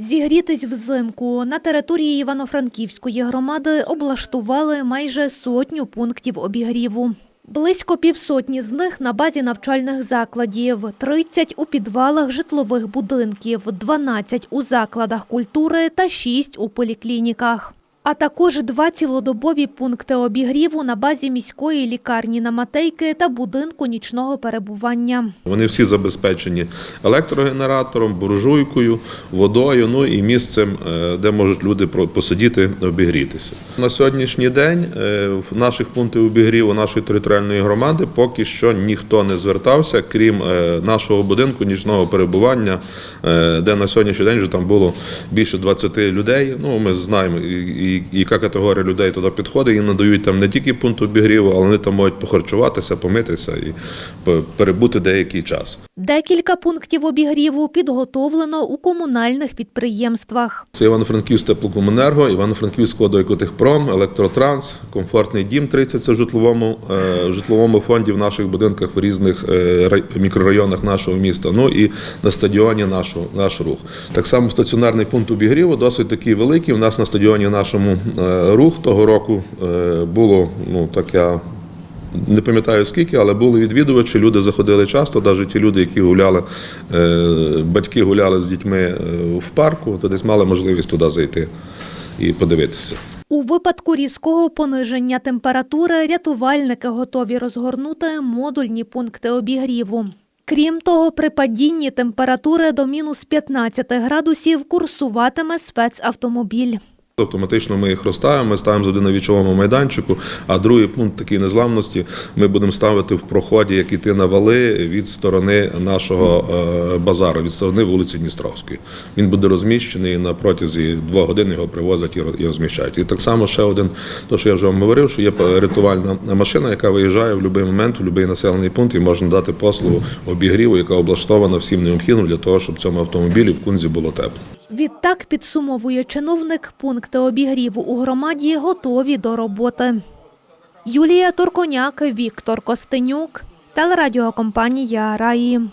Зігрітись взимку на території Івано-Франківської громади облаштували майже сотню пунктів обігріву. Близько півсотні з них на базі навчальних закладів, 30 у підвалах житлових будинків, 12 у закладах культури та 6 у поліклініках. А також два цілодобові пункти обігріву на базі міської лікарні на Матейки та будинку нічного перебування. Вони всі забезпечені електрогенератором, буржуйкою, водою, ну і місцем, е, де можуть люди посидіти, обігрітися. На сьогоднішній день е, в наших пунктів обігріву нашої територіальної громади поки що ніхто не звертався, крім е, нашого будинку нічного перебування, де на сьогоднішній день вже там було більше 20 людей. Ну, ми знаємо, і- і- яка категорія людей туди підходить, і надають там не тільки пункт обігріву, але вони там можуть похарчуватися, помитися і перебути деякий час. Декілька пунктів обігріву підготовлено у комунальних підприємствах. Це Івано-Франківськ теплокомунерго, Івано-Франківськ водоекотехпром, Електротранс, комфортний дім 30 це в житловому, е, в житловому фонді в наших будинках в різних е, мікрорайонах нашого міста. Ну і на стадіоні нашу, наш рух. Так само стаціонарний пункт обігріву досить такий великий. У нас на стадіоні нашому е, рух того року е, було ну так я не пам'ятаю скільки, але були відвідувачі, люди заходили часто, навіть ті люди, які гуляли, е, батьки гуляли з дітьми в парку, то десь мали можливість туди зайти і подивитися. У випадку різкого пониження температури рятувальники готові розгорнути модульні пункти обігріву. Крім того, при падінні температури до мінус 15 градусів курсуватиме спецавтомобіль. Автоматично ми їх розставимо, ми ставимо завжди на вічовому майданчику, а другий пункт такий незламності ми будемо ставити в проході, як іти на вали від сторони нашого е, базару, від сторони вулиці Дністровської. Він буде розміщений на протязі двох годин його привозять і розміщають. І так само ще один, то що я вже вам говорив, що є рятувальна машина, яка виїжджає в будь-який момент, в будь-який населений пункт і може дати послугу обігріву, яка облаштована всім необхідним для того, щоб цьому автомобілі в кунзі було тепло. Відтак, підсумовує чиновник, пункти обігріву у громаді готові до роботи. Юлія Турконяк, Віктор Костенюк, телерадіокомпанія Раї.